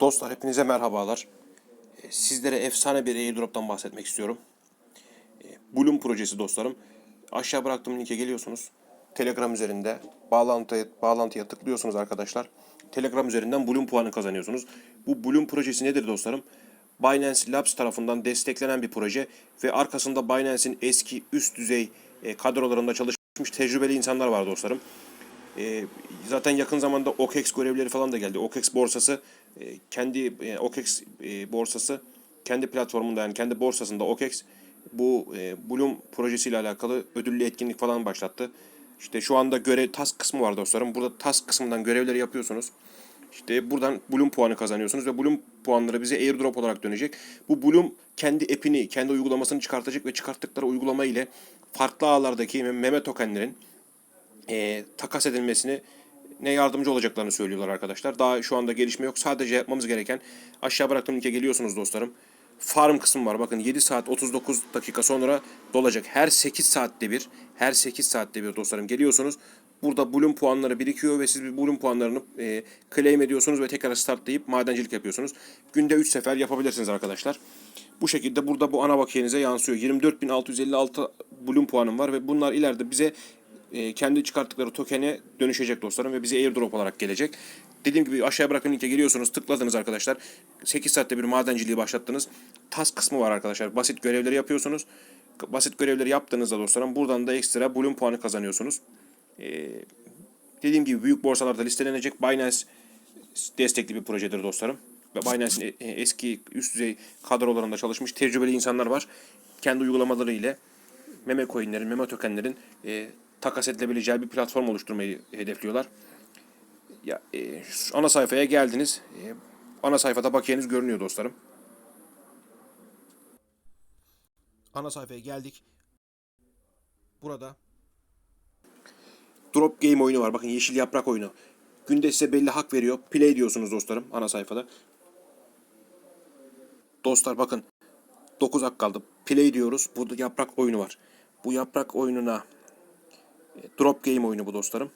Dostlar hepinize merhabalar. E, Sizlere efsane bir airdrop'tan bahsetmek istiyorum. E, Bloom projesi dostlarım. Aşağı bıraktığım linke geliyorsunuz. Telegram üzerinde bağlantıya, bağlantıya tıklıyorsunuz arkadaşlar. Telegram üzerinden Bloom puanı kazanıyorsunuz. Bu Bloom projesi nedir dostlarım? Binance Labs tarafından desteklenen bir proje ve arkasında Binance'in eski üst düzey e, kadrolarında çalışmış tecrübeli insanlar var dostlarım. E, zaten yakın zamanda OKEX görevleri falan da geldi. OKEX borsası e, kendi e, OKEX e, borsası kendi platformunda yani kendi borsasında OKEX bu e, Bloom projesiyle alakalı ödüllü etkinlik falan başlattı. İşte şu anda görev task kısmı var dostlarım. Burada task kısmından görevleri yapıyorsunuz. İşte buradan Bloom puanı kazanıyorsunuz ve Bloom puanları bize airdrop olarak dönecek. Bu Bloom kendi app'ini, kendi uygulamasını çıkartacak ve çıkarttıkları uygulama ile farklı ağlardaki meme tokenlerin e, takas edilmesini ne yardımcı olacaklarını söylüyorlar arkadaşlar. Daha şu anda gelişme yok. Sadece yapmamız gereken aşağı bıraktığım linke geliyorsunuz dostlarım. Farm kısmı var. Bakın 7 saat 39 dakika sonra dolacak. Her 8 saatte bir, her 8 saatte bir dostlarım geliyorsunuz. Burada Bloom puanları birikiyor ve siz Bloom puanlarını e, claim ediyorsunuz ve tekrar startlayıp madencilik yapıyorsunuz. Günde 3 sefer yapabilirsiniz arkadaşlar. Bu şekilde burada bu ana bakiyenize yansıyor. 24.656 Bloom puanım var ve bunlar ileride bize e, kendi çıkarttıkları tokene dönüşecek dostlarım ve bize airdrop olarak gelecek. Dediğim gibi aşağıya bırakın linke geliyorsunuz, tıkladınız arkadaşlar. 8 saatte bir madenciliği başlattınız. Task kısmı var arkadaşlar. Basit görevleri yapıyorsunuz. Basit görevleri yaptığınızda dostlarım buradan da ekstra Bloom puanı kazanıyorsunuz. Ee, dediğim gibi büyük borsalarda listelenecek Binance destekli bir projedir dostlarım. Ve Binance'in e- e- eski üst düzey kadrolarında çalışmış tecrübeli insanlar var. Kendi uygulamaları ile meme coinlerin, meme tokenlerin e, takas edilebileceği bir platform oluşturmayı hedefliyorlar. Ya e, ana sayfaya geldiniz. E, ana sayfada bakiyeniz görünüyor dostlarım. Ana sayfaya geldik. Burada Drop Game oyunu var. Bakın yeşil yaprak oyunu. Günde size belli hak veriyor. Play diyorsunuz dostlarım ana sayfada. Dostlar bakın 9 hak kaldı. Play diyoruz. Burada yaprak oyunu var. Bu yaprak oyununa Drop Game oyunu bu dostlarım.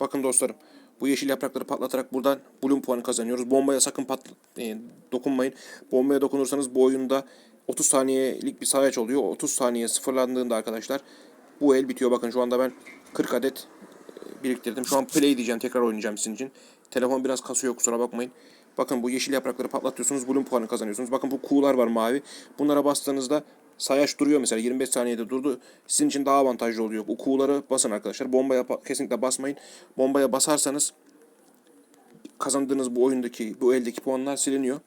Bakın dostlarım. Bu yeşil yaprakları patlatarak buradan Bloom puanı kazanıyoruz. Bombaya sakın patla, e, dokunmayın. Bombaya dokunursanız bu oyunda 30 saniyelik bir sayaç oluyor. 30 saniye sıfırlandığında arkadaşlar bu el bitiyor. Bakın şu anda ben 40 adet e, biriktirdim. Şu an play diyeceğim. Tekrar oynayacağım sizin için. Telefon biraz kasıyor kusura bakmayın. Bakın bu yeşil yaprakları patlatıyorsunuz. Bloom puanı kazanıyorsunuz. Bakın bu kuğular var mavi. Bunlara bastığınızda sayaç duruyor mesela 25 saniyede durdu. Sizin için daha avantajlı oluyor. Bu kuğuları basın arkadaşlar. Bombaya ba- kesinlikle basmayın. Bombaya basarsanız kazandığınız bu oyundaki bu eldeki puanlar siliniyor.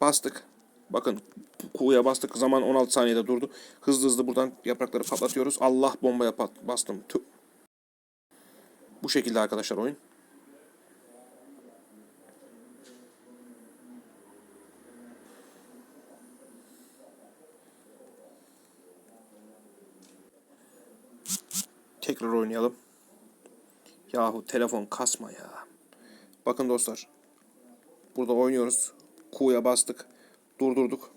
Bastık. Bakın kuğuya bastık. Zaman 16 saniyede durdu. Hızlı hızlı buradan yaprakları patlatıyoruz. Allah bombaya bastım. Tüh. Bu şekilde arkadaşlar oyun. Tekrar oynayalım. Yahu telefon kasma ya. Bakın dostlar. Burada oynuyoruz. Q'ya bastık. Durdurduk.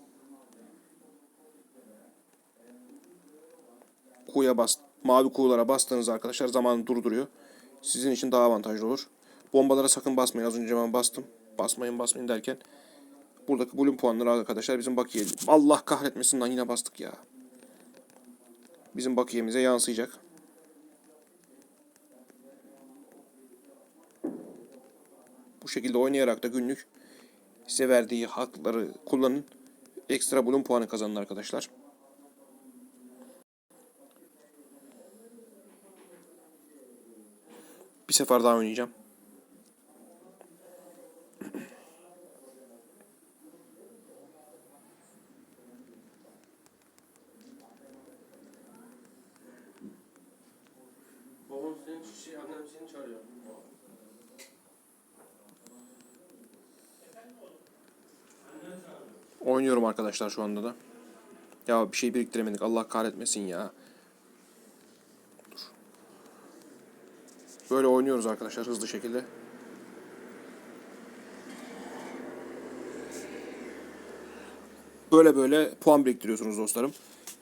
Q'ya bas. Mavi Q'lara bastığınız arkadaşlar zamanı durduruyor. Sizin için daha avantajlı olur. Bombalara sakın basmayın. Az önce ben bastım. Basmayın basmayın derken. Buradaki bölüm puanları arkadaşlar bizim bakiye. Allah kahretmesin lan yine bastık ya. Bizim bakiyemize yansıyacak. Bu şekilde oynayarak da günlük size verdiği hakları kullanın. Ekstra bulun puanı kazanın arkadaşlar. Bir sefer daha oynayacağım. Babam senin şey, annem seni çağırıyor. Oynuyorum arkadaşlar şu anda da. Ya bir şey biriktiremedik. Allah kahretmesin ya. Dur. Böyle oynuyoruz arkadaşlar hızlı şekilde. Böyle böyle puan biriktiriyorsunuz dostlarım.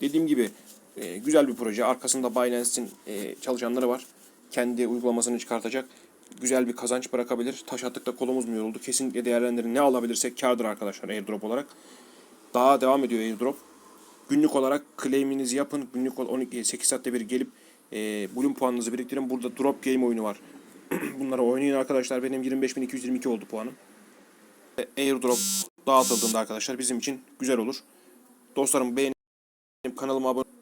Dediğim gibi e, güzel bir proje. Arkasında Binance'in e, çalışanları var. Kendi uygulamasını çıkartacak. Güzel bir kazanç bırakabilir. Taş attıkta kolumuz mu yoruldu? Kesinlikle değerlendirin. Ne alabilirsek kardır arkadaşlar airdrop olarak. Daha devam ediyor airdrop. Günlük olarak claim'inizi yapın. Günlük ol- 12 8 saatte bir gelip e, Bloom puanınızı biriktirin. Burada drop game oyunu var. Bunları oynayın arkadaşlar. Benim 25.222 oldu puanım. E, Airdrop dağıtıldığında arkadaşlar bizim için güzel olur. Dostlarım beğenip kanalıma abone